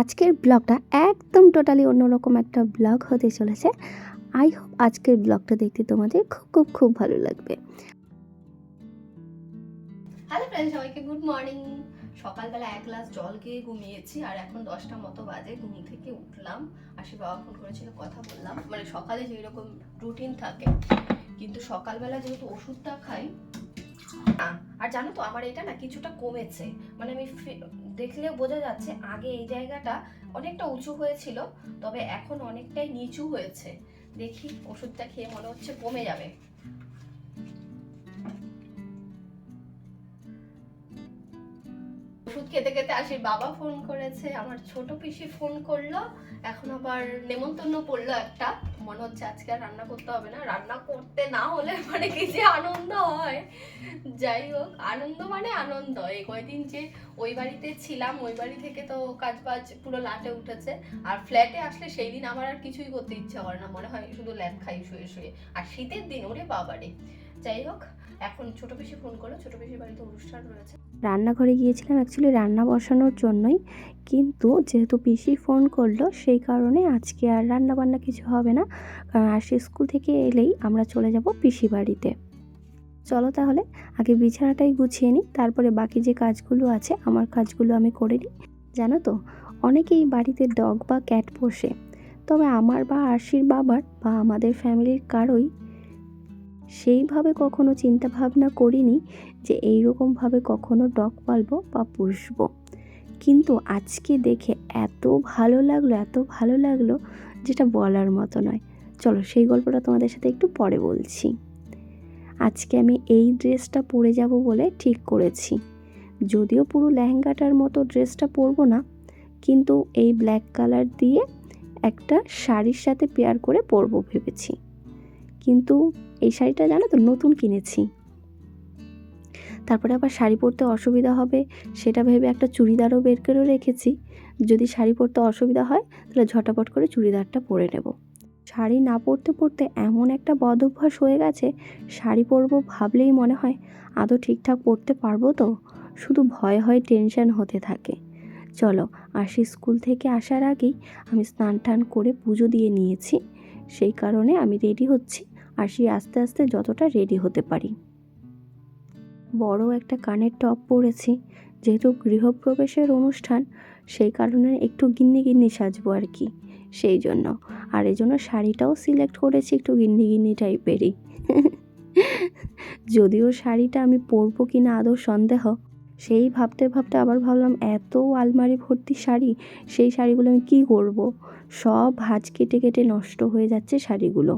আজকের ব্লগটা একদম টোটালি অন্যরকম একটা ব্লগ হতে চলেছে। আই হোপ আজকের ব্লগটা দেখতে তোমাদের খুব খুব খুব ভালো লাগবে। হ্যালো ফ্রেন্ড সবাইকে গুড মর্নিং সকালবেলা এক গ্লাস জল খেয়ে ঘুমিয়েছি আর এখন দশটা মতো বাজে, ঘুম থেকে উঠলাম। আশি বাবা ফোন করেছিল, কথা বললাম। মানে সকালে যেই রকম রুটিন থাকে, কিন্তু সকালবেলা যেহেতু ওষুধটা খাই আর জানো তো আমার এটা না কিছুটা কমেছে। মানে আমি দেখলে বোঝা যাচ্ছে আগে এই জায়গাটা অনেকটা উঁচু হয়েছিল, তবে এখন অনেকটাই নিচু হয়েছে। দেখি ওষুধটা খেয়ে মনে হচ্ছে কমে যাবে। ওষুধ খেতে খেতে আসি বাবা ফোন করেছে, আমার ছোট পিসি ফোন করল, এখন আবার নেমন্তন্ন পড়ল একটা। মনে হচ্ছে আজকে আর রান্না করতে হবে না। রান্না করতে না হলে মানে কি যে আনন্দ হয়। যাই হোক, আনন্দ মানে আনন্দ। এই কয়দিন যে ওই বাড়িতে ছিলাম, ওই বাড়ি থেকে তো কাজ বাজ পুরো লাটে উঠেছে। আর ফ্ল্যাটে আসলে সেই দিন আমার আর কিছুই করতে ইচ্ছা করে না। মনে হয় শুধু ল্যাপ খাই, শুয়ে শুয়ে। আর শীতের দিন, ওরে বাবারে। যাই হোক এখন পিসি ফোন করল পিসির বাড়িতে অনুষ্ঠান রয়েছে। রান্নাঘরে গিয়েছিলাম অ্যাকচুয়ালি রান্না বসানোর জন্যই, কিন্তু যেহেতু পিসি ফোন করল, সেই কারণে আজকে আর রান্না বান্না কিছু হবে না, কারণ আর সে স্কুল থেকে এলেই আমরা চলে যাব পিসি বাড়িতে। চলো তাহলে, আগে বিছানাটাই গুছিয়ে নিই, তারপরে বাকি যে কাজগুলো আছে, আমার কাজগুলো আমি করে নিই। জানো তো, অনেকেই বাড়িতে ডগ বা ক্যাট পোষে, তবে আমার বা আরশির বাবার বা আমাদের ফ্যামিলির কারোই সেইভাবে কখনো চিন্তা ভাবনা করিনি যে এই এইরকমভাবে কখনো ডগ পালবো বা পুষবো। কিন্তু আজকে দেখে এত ভালো লাগল, এত ভালো লাগল যেটা বলার মতো নয়। চলো সেই গল্পটা তোমাদের সাথে একটু পরে বলছি। আজকে আমি এই ড্রেসটা পরে যাব বলে ঠিক করেছি। যদিও পুরো লেহেঙ্গাটার মতো ড্রেসটা পরবো না, কিন্তু এই ব্ল্যাক কালার দিয়ে একটা শাড়ির সাথে পেয়ার করে পরবো ভেবেছি। কিন্তু এই শাড়িটা জানো তো নতুন কিনেছি। তারপরে আবার শাড়ি পরতে অসুবিধা হবে, সেটা ভেবে একটা চুড়িদারও বের করে রেখেছি। যদি শাড়ি পরতে অসুবিধা হয়, তাহলে ঝটাপট করে চুড়িদারটা পরে নেব। শাড়ি না পরতে পরতে এমন একটা বদ অভ্যাস হয়ে গেছে, শাড়ি পরবো ভাবলেই মনে হয় আদৌ ঠিকঠাক পরতে পারব তো? শুধু ভয় হয় টেনশন হতে থাকে। চলো, আসি স্কুল থেকে আসার আগেই আমি স্নান টান করে পুজো দিয়ে নিয়েছি। সেই কারণে আমি রেডি হচ্ছি। আসি আস্তে আস্তে যতটা রেডি হতে পারি। বড় একটা কানের টপ পরেছি। যেহেতু গৃহপ্রবেশের অনুষ্ঠান, সেই কারণে একটু গিন্নি গিন্নি সাজবো আর কি। সেই জন্য। আর এই জন্য শাড়িটাও সিলেক্ট করেছি একটু গিন্নি গিন্নি টাইপেরই যদিও শাড়িটা আমি পরবো কি না আদৌ সন্দেহ সেই ভাবতে ভাবতে আবার ভাবলাম, এত আলমারি ভর্তি শাড়ি, সেই শাড়িগুলো আমি কী করব। সব ভাঁজ কেটে কেটে নষ্ট হয়ে যাচ্ছে শাড়িগুলো।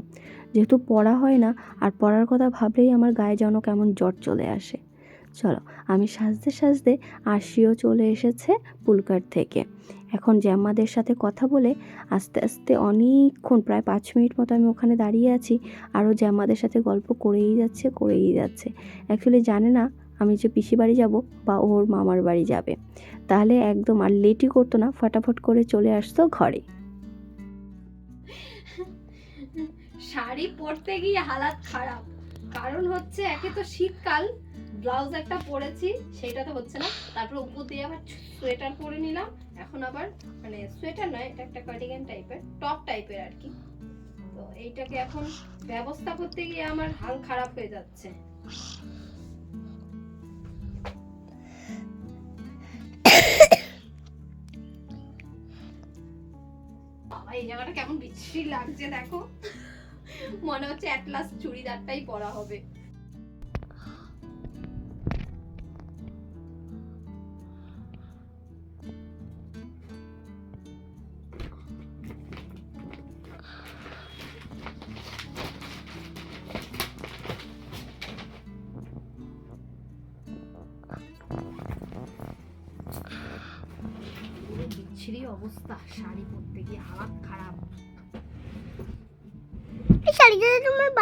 যেহেতু পরা হয় না, আর পরার কথা ভাবলেই আমার গায়ে যেন কেমন জ্বর চলে আসে। চলো, আমি সাজতে সাজতে আশিও চলে এসেছে পুলকার থেকে। এখন জ্যাম্মাদের সাথে কথা বলে আস্তে আস্তে অনেকক্ষণ, প্রায় পাঁচ মিনিট মতো আমি ওখানে দাঁড়িয়ে আছি, আরও জ্যাম্মাদের সাথে গল্প করেই যাচ্ছে করেই যাচ্ছে। অ্যাকচুয়ালি জানে না আমি যে পিসি বাড়ি যাব বা ওর মামার বাড়ি যাবে। তাহলে একদম আর লেটই করতো না, ফটাফট করে চলে আসতো ঘরে। শাড়ি পরতে গিয়ে হালাত খারাপ। কারণ হচ্ছে একে তো শীতকাল ব্লাউজ একটা পরেছি সেটা তো হচ্ছে না। তারপর উপর দিয়ে আবার সোয়েটার পরে নিলাম। এখন আবার মানে সোয়েটার নয়, এটা একটা কার্ডিগান টাইপের টপ টাইপের আর কি। তো এইটাকে এখন ব্যবস্থা করতে গিয়ে আমার হাল খারাপ হয়ে যাচ্ছে। এই জায়গাটা কেমন বিশ্রী লাগছে, দেখো। মনে হচ্ছে অ্যাটলাস চুড়িদারটাই পরা হবে। বিচ্ছিরি অবস্থা, শাড়ি পরতে গিয়ে হালাত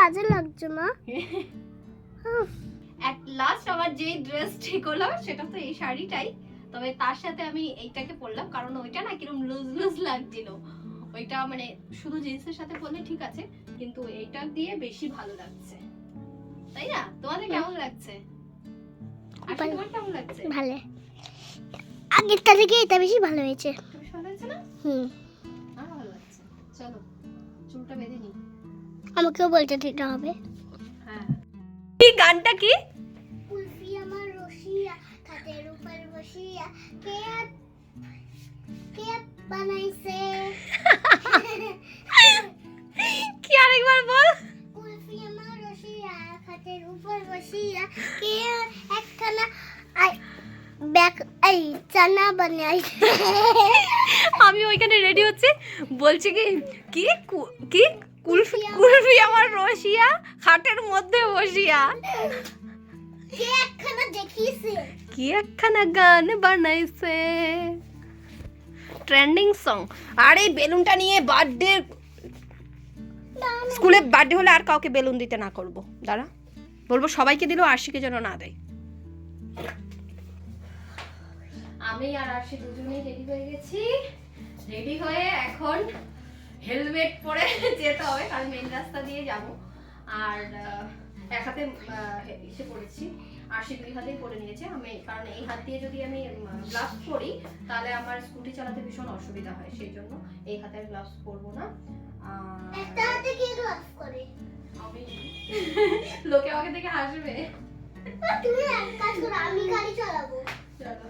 বাজে লাগছে মা। অ্যাট লাস্ট আমার যেই ড্রেস ঠিক হলো সেটা তো এই শাড়িটাই। তবে তার সাথে আমি এইটাকে পরলাম কারণ ওইটা না কীরকম লুজ লুজ লাগছিল। ওইটা মানে শুধু জিন্সের সাথে পরলে ঠিক আছে কিন্তু এইটা দিয়ে বেশি ভালো লাগছে। তাই না? তোমাদের কেমন লাগছে? কেমন লাগছে? ভালো। আগেরটা থেকে এটা বেশি ভালো হয়েছে। ভালো হয়েছে না? হুম। আমার ভালো লাগছে। চলো চুলটা বেঁধে নি আমাকেও বলতে দিতে হবে। হ্যাঁ। কি গানটা কি? কুলফি আমার রসিয়া খাটের উপর বসিয়া কে কে বানাইছে? কি আরেকবার বল। কুলফি আমার রসিয়া খাটের উপর বসিয়া কে একখানা আই ব্যাক এই চানা বানাইছে আমি ওইখানে রেডি হচ্ছে। বলছি কি কি কি কুলফি কুলফি আমার রসিয়া খাটের মধ্যে বসিয়া। কে একখানা দেখিয়েছে? কি একখানা গান বানাইছে? ট্রেন্ডিং সং আর এই বেলুনটা নিয়ে বার্থডে স্কুলে বার্থডে হলে আর কাউকে বেলুন দিতে না করব। দাঁড়া। বলব সবাইকে দিলেও আশিকে যেন না দেয়। আমি আর আশি দুজনেই রেডি হয়ে গেছি। রেডি হয়ে এখন হেলমেট পরে যেতে হবে কারণ মেন রাস্তা দিয়ে যাব। আর এক হাতে এসে পড়েছি। আশি দুই হাতেই পরে নিয়েছে। আমি কারণ এই হাত দিয়ে যদি আমি গ্লাভস পরি তাহলে আমার স্কুটি চালাতে ভীষণ অসুবিধা হয়। সেই জন্য এই হাতের গ্লাভস পরবো না। একটা হাতে কি গ্লাভস করে আমি লোকে আমাকে দেখে হাসবে। তুমি এক কাজ করো আমি গাড়ি চালাবো। চলো।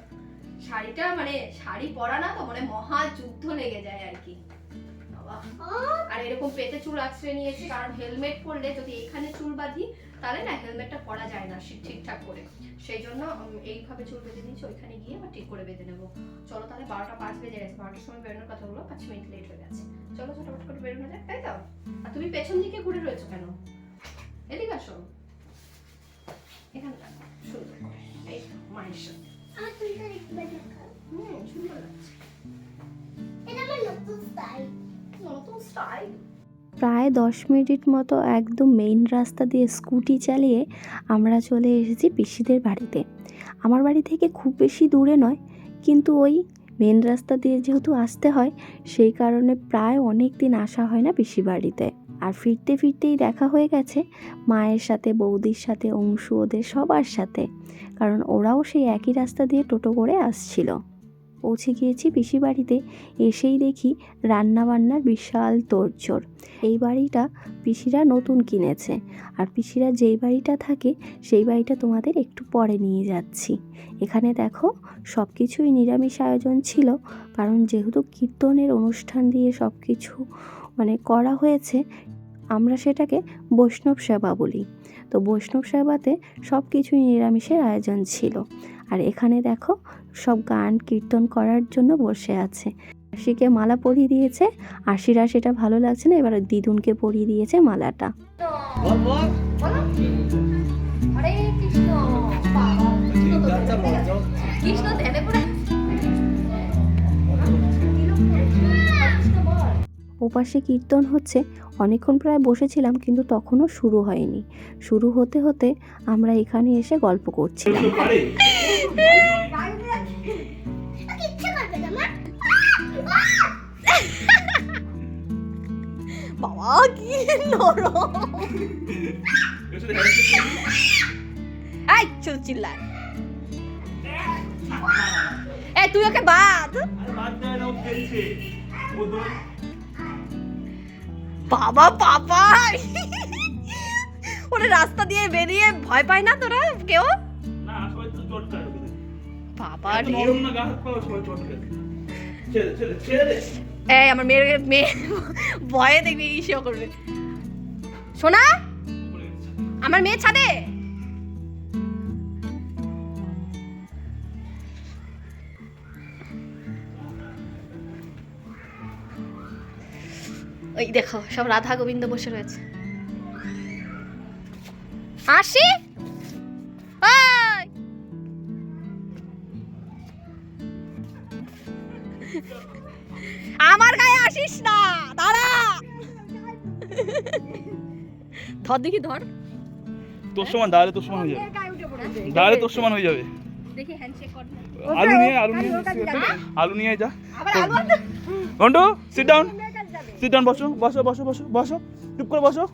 শাড়িটা মানে শাড়ি পরা না তো মানে মহা যুদ্ধ লেগে যায় আর কি। বাবা আর এরকম পেটে চুল আছড়ে নিয়েছি কারণ হেলমেট পরলে যদি এখানে চুল বাঁধি তাহলে না হেলমেটটা পরা যায় না ঠিকঠাক করে। সেই জন্য এইভাবে চুল বেঁধে নিয়েছি ওইখানে গিয়ে আবার ঠিক করে বেঁধে নেব। চলো তাহলে বারোটা পাঁচ বেজে গেছে বারোটার সময় বেরোনোর কথা হলো পাঁচ মিনিট লেট হয়ে গেছে। চলো ছোটখাটো করে বেরোনো যাক তাই তো? আর তুমি পেছন দিকে ঘুরে রয়েছো কেন? এদিকে আসো। এখানে সুন্দর করে। এই মায়ের সাথে। দেখা হুম সুন্দর লাগছে। এটা আমার নতুন স্টাইল প্রায় দশ মিনিট মতো একদম মেইন রাস্তা দিয়ে স্কুটি চালিয়ে আমরা চলে এসেছি পিসিদের বাড়িতে। আমার বাড়ি থেকে খুব বেশি দূরে নয়, কিন্তু ওই মেন রাস্তা দিয়ে যেহেতু আসতে হয়, সেই কারণে প্রায় অনেক দিন আসা হয় না পিসি বাড়িতে। আর ফিরতে ফিরতেই দেখা হয়ে গেছে মায়ের সাথে, বৌদির সাথে, অংশু, ওদের সবার সাথে। কারণ ওরাও সেই একই রাস্তা দিয়ে টোটো করে আসছিল। পৌঁছে গিয়েছি পিসি বাড়িতে, এসেই দেখি রান্নাবান্নার বিশাল তোড়জোড়। এই বাড়িটা পিসিরা নতুন কিনেছে, আর পিসিরা যেই বাড়িটা থাকে, সেই বাড়িটা তোমাদের একটু পরে নিয়ে যাচ্ছি। এখানে দেখো সব কিছুই নিরামিষ আয়োজন ছিল, কারণ যেহেতু কীর্তনের অনুষ্ঠান দিয়ে সব কিছু মানে করা হয়েছে, আমরা সেটাকে বৈষ্ণব সেবা বলি। তো বৈষ্ণব সেবাতে সব কিছুই নিরামিষের আয়োজন ছিল। আর এখানে দেখো সব গান কীর্তন করার জন্য বসে আছে। আশিকে মালা পরিয়ে দিয়েছে। আশিরা সেটা ভালো লাগছে না, এবার দিদুনকে পরিয়ে দিয়েছে মালাটা। কৃষ্ণ। ওপাশে কীর্তন হচ্ছে অনেকক্ষণ প্রায় বসেছিলাম কিন্তু তখনও শুরু হয়নি। শুরু হতে হতে আমরা এখানে এসে গল্প করছিলাম। কিচ্ছু করবে না মা বাবা কি নরম। এই চল চিল্লায়। এই তুই ওকে বাদ। বাবা বাবা! ওরা রাস্তা দিয়ে বেরিয়ে ভয় পায় না তোরা কেউ? বাবা এই আমার মেয়ের মেয়ে ভয়ে দেখবি ইসেও করবে। শোনা আমার মেয়ে ছাদে? ওই দেখো সব রাধা গোবিন্দ বসে রয়েছে। আসি আমার গায়ে আসিস না দাঁড়া! ধর দেখি ধর। তোর সমান দাঁড়ালে তোর সমান হয়ে যাবে। দাঁড়ালে তোর সমান হয়ে যাবে। দেখি হ্যান্ডশেক কর আলু নিয়ে আলু নিয়ে। আলু নিয়ে যা। আবার আলু আনতে Ghantu sit down sit down বসো বসো বসো বসো বসো চুপ করে বসো।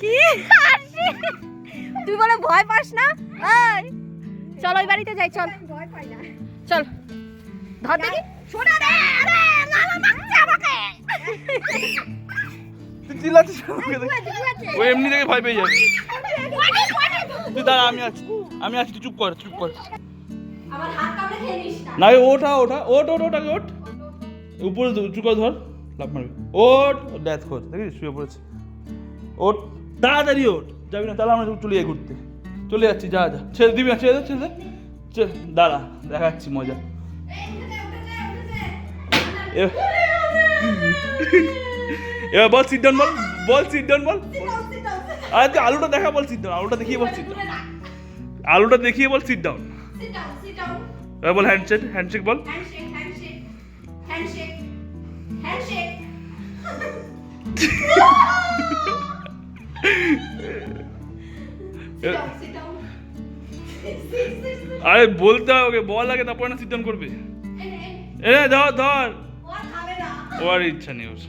কি? তুই বলে ভয় পাস না? এই চল ওই বাড়িতে যাই চল। চল। ধর দেখি। শোনা রে আরে মামা মারছে আমাকে। তুই চিল্লাচ্ছিস ও এমনি থেকে ভয় পেয়ে যাবে। তুই দাঁড়া আমি আছি। আমি আছি চুপ কর চুপ কর। না। ওঠা ওঠা ওট ওট ওঠ উপরে উঁচু করে ধর লাভ মারবি। ওট ড্যাথ খোঁজ দেখিস শুয়ে পড়েছে। ওট তাড়াতাড়ি ওঠ। যাবি না, তাহলে আমরা চলে যাই ঘুরতে। চলে যাচ্ছি, যা যা। ছেড়ে দিবি না, ছেড়ে ছেড়ে দে। দাঁড়া, দেখাচ্ছি মজা। এবার বল সিট বল বল সিট বল। আরে তুই আলুটা দেখা, বল ডাউন আলুটা দেখিয়ে বল সিট আলুটা দেখিয়ে বল sit down Sit down, sit down. এবার বল হ্যান্ডশেক হ্যান্ডশেক বল. আরে বলতে হবে ওকে বল আগে তারপরে না ডাউন করবে। এ ধর ধর ও আর খাবে না। ও আর ইচ্ছা নেই ওর।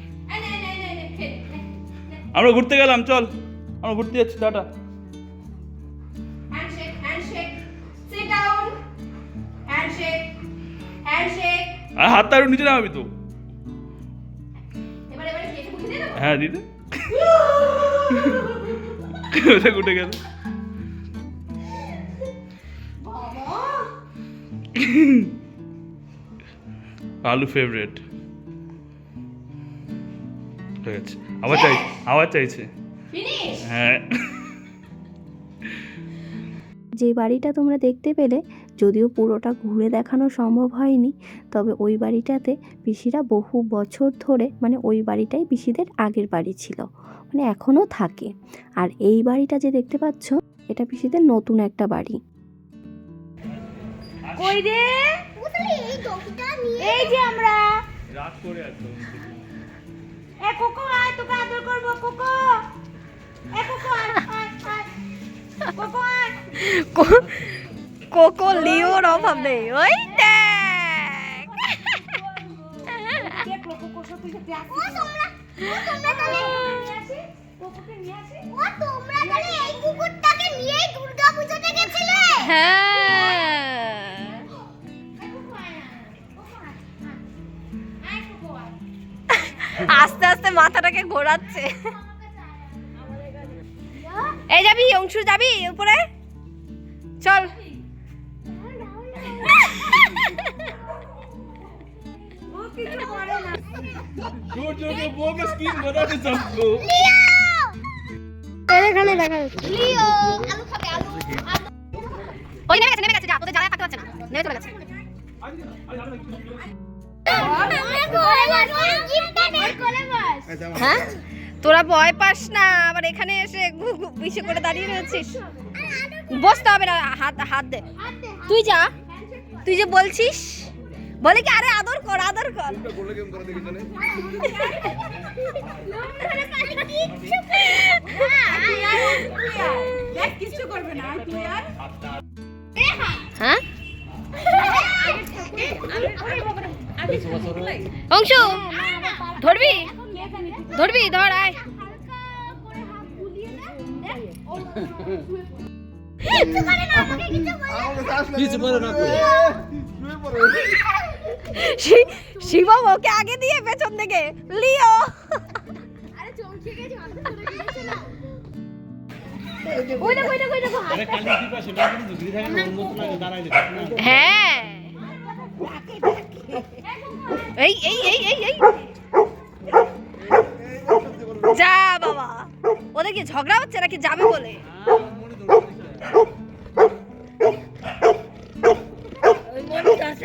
আমরা ঘুরতে গেলাম চল আমরা ঘুরতে যাচ্ছি টাটা আর হাতটা একটু নিচে নামাবি তো। এবার এবারে কেটে মুখে দিয়ে হ্যাঁ দিদি উঠে গেল। আলু ফেভারেট হয়ে গেছে। আবার চাই আবার চাইছে। হ্যাঁ। যে বাড়িটা তোমরা দেখতে পেলে যদিও পুরোটা ঘুরে দেখানো সম্ভব হয়নি তবে ওই বাড়িটাতে পিসিরা বহু বছর ধরে মানে ওই বাড়িটাই পিসিদের আগের বাড়ি ছিল মানে এখনও থাকে। আর এই বাড়িটা যে দেখতে পাচ্ছ এটা পিসিদের নতুন একটা বাড়ি। কই রে? এই টপিটা নিয়ে এই যে আমরা। রাত করে একদম এ কোকো আয় তোকে আদর করব কোকো। এ কোকো আয় আয় আয়। কোকো আয়। কোকো লিওর অভাব। নেই ওই হ্যাঁ। আস্তে আস্তে মাথাটাকে ঘোরাচ্ছে। এই যাবি অংশু যাবি উপরে? চল। জোর জোর করে বউকে স্কিন বানাতে সবকো এখানে দেখা যাচ্ছে। লিও আলু খাবে আলু। ওই নেমে গেছে নেমে গেছে যা তোদের জ্বালায় থাকতে পারছে না। নেমে চলে গেছে। হ্যাঁ? তোরা ভয় পাস না আবার এখানে এসে ঘু- ঘু- করে দাঁড়িয়ে রয়েছিস। বসতে হবে না হাত হাত দে। তুই যা তুই যে বলছিস বলে কি আরে আদর কর আদর কর। হ্যাঁ? অংশু ধরবি? ধরবি ধর আয়। শি- শিবম ওকে আগে দিয়ে পেছন থেকে লিও হ্যাঁ। এই এই এই এই এই। যা বাবা। ওদের কি ঝগড়া হচ্ছে নাকি যাবে বলে? বস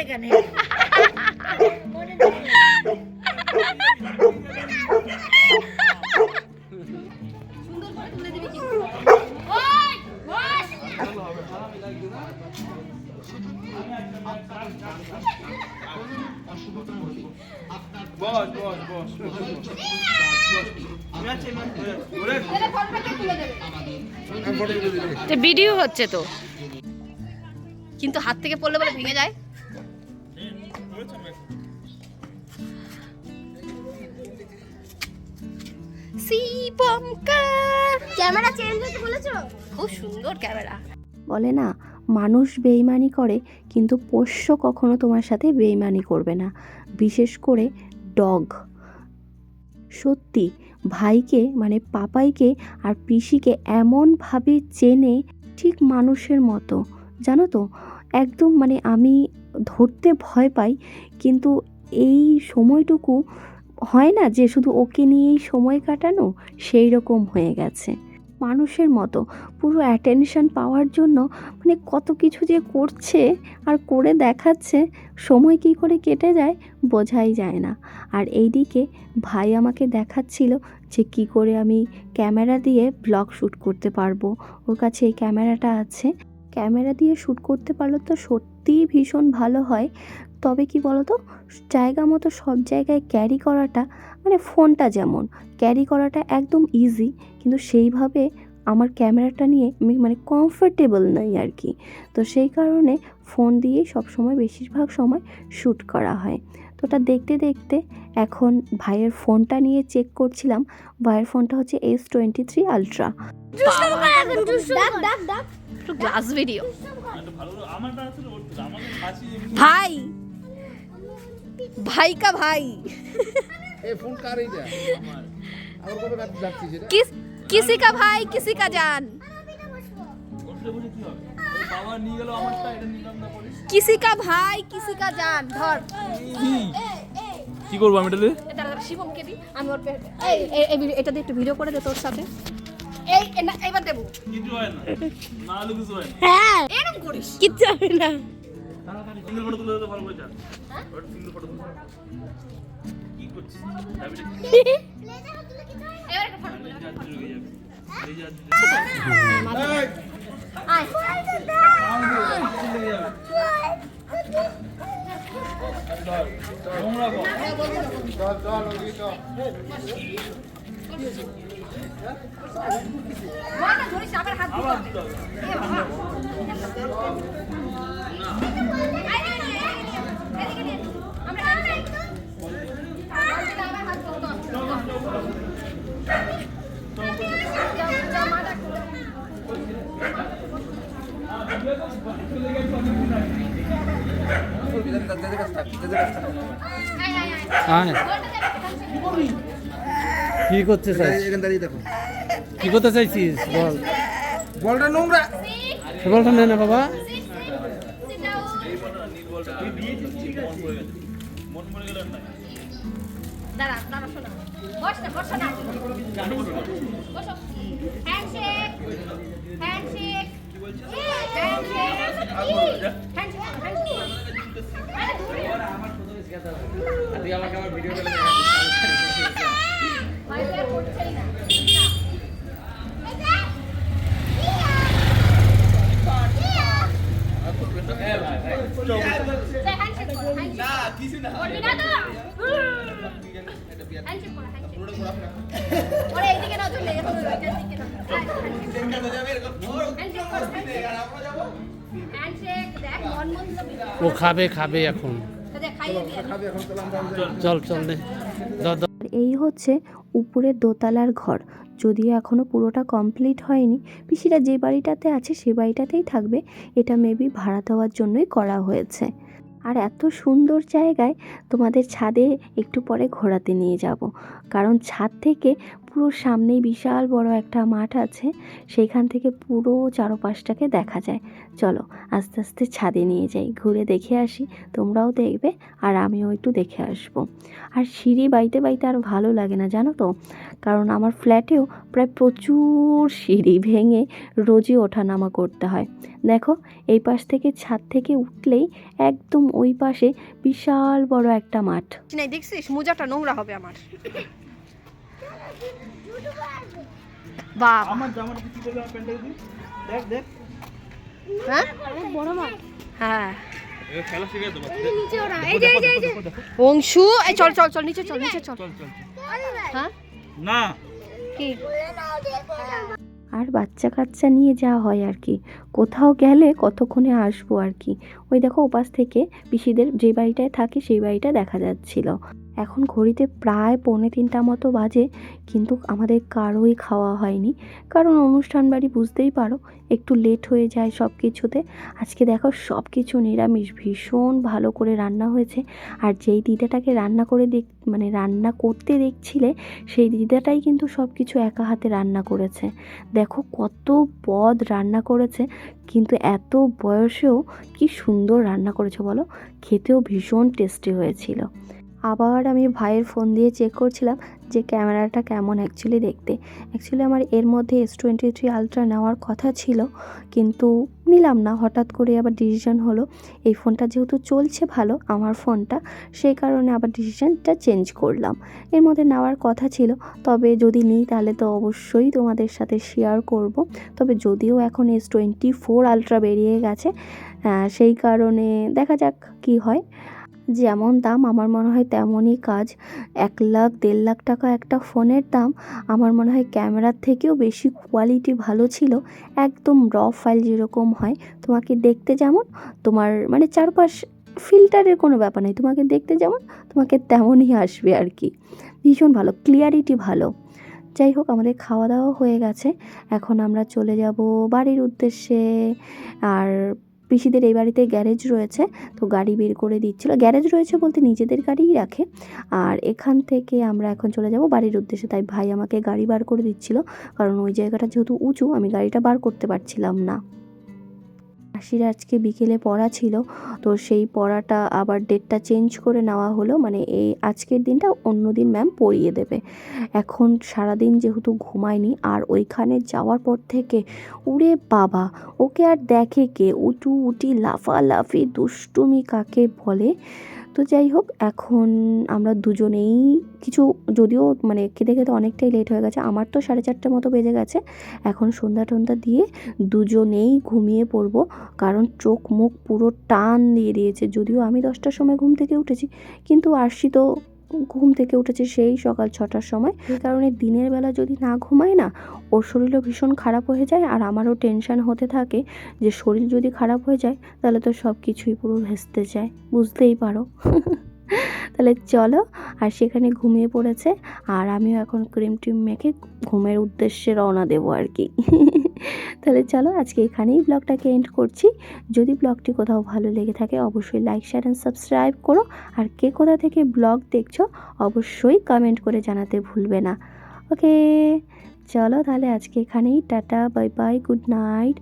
হচ্ছে তো। কিন্তু হাত থেকে পড়লে বলে ভেঙে যায়। ক্যামেরা চেঞ্জ হতে বলেছ? খুব সুন্দর ক্যামেরা। বলে না মানুষ বেইমানি করে কিন্তু পোষ্য কখনো তোমার সাথে বেইমানি করবে না। বিশেষ করে ডগ। সত্যি ভাইকে মানে পাপাইকে আর পিসিকে এমনভাবে চেনে ঠিক মানুষের মতো। জানো তো, একদম মানে আমি ধরতে ভয় পাই, কিন্তু এই সময়টুকু হয় না যে শুধু ওকে নিয়েই সময় কাটানো সেই রকম হয়ে গেছে। মানুষের মতো। পুরো অ্যাটেনশন পাওয়ার জন্য মানে কত কিছু যে করছে আর করে দেখাচ্ছে, সময় কী করে কেটে যায় বোঝাই যায় না। আর এইদিকে ভাই আমাকে দেখাচ্ছিল যে কি করে আমি ক্যামেরা দিয়ে ব্লগ শ্যুট করতে পারব। ওর কাছে এই ক্যামেরাটা আছে। ক্যামেরা দিয়ে শ্যুট করতে পারলে তো সত্যিই ভীষণ ভালো হয়। তবে কি বলো তো জায়গা মতো সব জায়গায় ক্যারি করাটা মানে ফোনটা যেমন ক্যারি করাটা একদম ইজি কিন্তু সেইভাবে আমার ক্যামেরাটা নিয়ে আমি মানে কমফোর্টেবল নই আর কি তো সেই কারণে ফোন দিয়েই সবসময় বেশিরভাগ সময় শ্যুট করা হয়। তো ওটা দেখতে দেখতে এখন ভাইয়ের ফোনটা নিয়ে চেক করছিলাম ভাইয়ের ফোনটা হচ্ছে S twenty three ultra video একটা ভাই কা ভাই। কবে কিস কিসি কা ভাই কিসি কা জান বসে বসে কি হবে ওর বাবা নিয়ে গেল আমারটা এটা নিলাম না পরে কিসি কা ভাই কিসি কা জান ধর। কি? করব আমি এটা শিবমকে দি? আমি ওর এই এটা দিয়ে একটু ভিডিও করে দে তোর সাথে। এই এইবার দেবো। কিছু হয় না। না কিছু হয় না। হ্যাঁ। এরকম করিস। কিচ্ছু হবে না। সিঙ্গেল ফটো তুলে দিতে ভালো করে যা। ওটা সিঙ্গেল ফটো তুলে কি করছিস? এবার একটা ফটো ধরিস আবার হাত কি করতে চাইছিস? কি করতে চাইছিস? বল। বলটা নোংরা। বলটা নে না বাবা Sit, sit, sit down. মন মরে গেল না দাঁড়া দাঁড়া শোনা। বস না বস না। বসো। হ্যান্ডশেক হ্যান্ডশেক হ্যান্ডশেক হ্যান্ডশেক ওরে এইদিকে নজর নেই এখন ওইটার দিকে হ্যান্ডশেক দেখ মন মন ও খাবে খাবে এখন চল চল। আর এই হচ্ছে উপরের দোতলার ঘর। যদিও এখনও পুরোটা কমপ্লিট হয়নি, পিসিরা যে বাড়িটাতে আছে সে বাড়িটাতেই থাকবে। এটা মেবি ভাড়া দেওয়ার জন্যই করা হয়েছে। আর এত সুন্দর জায়গায় তোমাদের ছাদে একটু পরে ঘোরাতে নিয়ে যাব। কারণ ছাদ থেকে পুরো সামনেই বিশাল বড় একটা মাঠ আছে। সেইখান থেকে পুরো চারপাশটাকে দেখা যায়। চলো, আস্তে আস্তে ছাদে নিয়ে যাই। ঘুরে দেখে আসি, তোমরাও দেখবে আর আমিও একটু দেখে আসব। আর সিঁড়ি বাইতে বাইতে আর ভালো লাগে না, জানো তো? কারণ আমার ফ্ল্যাটেও প্রায় প্রচুর সিঁড়ি ভেঙে রোজই ওঠানামা করতে হয়। দেখো, এই পাশ থেকে ছাদ থেকে উঠলেই একদম ওই পাশে বিশাল বড় একটা মাঠ। দেখছিস? মোজাটা নোংরা হবে আমার। বাবা। আমার জামাটা কি করবে আমার প্যান্টটা দিদি দেখ দেখ। হ্যাঁ? হ্যাঁ। এ খেলা শিখে দেবো এই যে এই যে এই যে। অংশু এই চল চল চল নিচে চল নিচে চল। চল চল চল। হ্যাঁ? না। কি? আর বাচ্চা কাচ্চা নিয়ে যাওয়া হয় আর কি। কোথাও গেলে কতক্ষণে আসব আর কি। ওই দেখো ওপাশ থেকে পিসিদের যে বাড়িটায় থাকে সেই বাড়িটা দেখা যাচ্ছিল। এখন ঘড়িতে প্রায় পৌনে তিনটা মতো বাজে, কিন্তু আমাদের কারোই খাওয়া হয়নি। কারণ অনুষ্ঠান বাড়ি বুঝতেই পারো, একটু লেট হয়ে যায় সব কিছুতে আজকে দেখো সব কিছু নিরামিষ, ভীষণ ভালো করে রান্না হয়েছে। আর যেই দিদাটাকে রান্না করে দেখ মানে রান্না করতে দেখছিলে, সেই দিদাটাই কিন্তু সব কিছু একা হাতে রান্না করেছে। দেখো কত পদ রান্না করেছে, কিন্তু এত বয়সেও কি সুন্দর রান্না করেছে বলো? খেতেও ভীষণ টেস্টি হয়েছিল। আবার আমি ভাইয়ের ফোন দিয়ে চেক করছিলাম যে ক্যামেরাটা কেমন অ্যাকচুয়ালি দেখতে। অ্যাকচুয়ালি আমার এর মধ্যে এস টোয়েন্টি থ্রি আলট্রা নেওয়ার কথা ছিল, কিন্তু নিলাম না। হঠাৎ করে আবার ডিসিশন হলো, এই ফোনটা যেহেতু চলছে ভালো আমার ফোনটা, সেই কারণে আবার ডিসিশনটা চেঞ্জ করলাম। এর মধ্যে নেওয়ার কথা ছিল, তবে যদি নিই তাহলে তো অবশ্যই তোমাদের সাথে শেয়ার করব। তবে যদিও এখন এস টোয়েন্টি ফোর আলট্রা বেরিয়ে গেছে সেই কারণে দেখা যাক কি হয়। যেমন দাম, আমার মনে হয় তেমনই কাজ। এক লাখ, দেড় লাখ টাকা একটা ফোনের দাম, আমার মনে হয় ক্যামেরার থেকেও বেশি কোয়ালিটি ভালো ছিল। একদম র ফাইল যেরকম হয়। তোমাকে দেখতে যেমন তোমার মানে চারপাশ ফিল্টারের কোনো ব্যাপার নেই। তোমাকে দেখতে যেমন তোমাকে তেমনই আসবে আর কি। ভীষণ ভালো ক্লিয়ারিটি ভালো। যাই হোক, আমাদের খাওয়া দাওয়া হয়ে গেছে। এখন আমরা চলে যাব বাড়ির উদ্দেশ্যে। আর পিসিদের এই বাড়িতে গ্যারেজ রয়েছে, তো গাড়ি বের করে দিচ্ছিল। গ্যারেজ রয়েছে বলতে নিজেদের গাড়িই রাখে। আর এখান থেকে আমরা এখন চলে যাব বাড়ির উদ্দেশ্যে। তাই ভাই আমাকে গাড়ি বার করে দিচ্ছিল, কারণ ওই জায়গাটা যেহেতু উঁচু, আমি গাড়িটা বার করতে পারছিলাম না। মাসির আজকে বিকেলে পড়া ছিল, তো সেই পড়াটা আবার ডেটটা চেঞ্জ করে নেওয়া হলো মানে এই আজকের দিনটা অন্য দিন ম্যাম পড়িয়ে দেবে। এখন সারাদিন যেহেতু ঘুমায়নি, আর ওইখানে যাওয়ার পর থেকে উড়ে বাবা, ওকে আর দেখে কে? উটু উটি, লাফালাফি, দুষ্টুমি কাকে বলে? তো যাই হোক, এখন আমরা দুজনেই কিছু যদিও মানে খেতে খেতে অনেকটাই লেট হয়ে গেছে, আমার তো সাড়ে চারটে মতো বেজে গেছে। এখন সন্ধ্যা টন্ধা দিয়ে দুজনেই ঘুমিয়ে পড়ব, কারণ চোখ মুখ পুরো টান দিয়ে দিয়েছে। যদিও আমি দশটার সময় ঘুম থেকে উঠেছি, কিন্তু আরশি তো ঘুম থেকে উঠেছে সেই সকাল ছটার সময়। এই কারণে দিনের বেলা যদি না ঘুমায় না, ওর শরীরও ভীষণ খারাপ হয়ে যায় আর আমারও টেনশন হতে থাকে যে শরীর যদি খারাপ হয়ে যায়, তাহলে তো সব কিছুই পুরো ভেস্তে যায়। বুঝতেই পারো। তাহলে চলো, আর সেখানে ঘুমিয়ে পড়েছে আর আমিও এখন ক্রিম টিম মেখে ঘুমের উদ্দেশ্যে রওনা দেবো আর কি। তাহলে চলো আজকে এখানেই ব্লগটাকে এন্ড করছি। যদি ব্লগটি কোথাও ভালো লেগে থাকে, অবশ্যই লাইক শেয়ার অ্যান্ড সাবস্ক্রাইব করো। আর কে কোথা থেকে ব্লগ দেখছ, অবশ্যই কমেন্ট করে জানাতে ভুলবে না। ওকে চলো তাহলে আজকে এখানেই, tata bye bye good night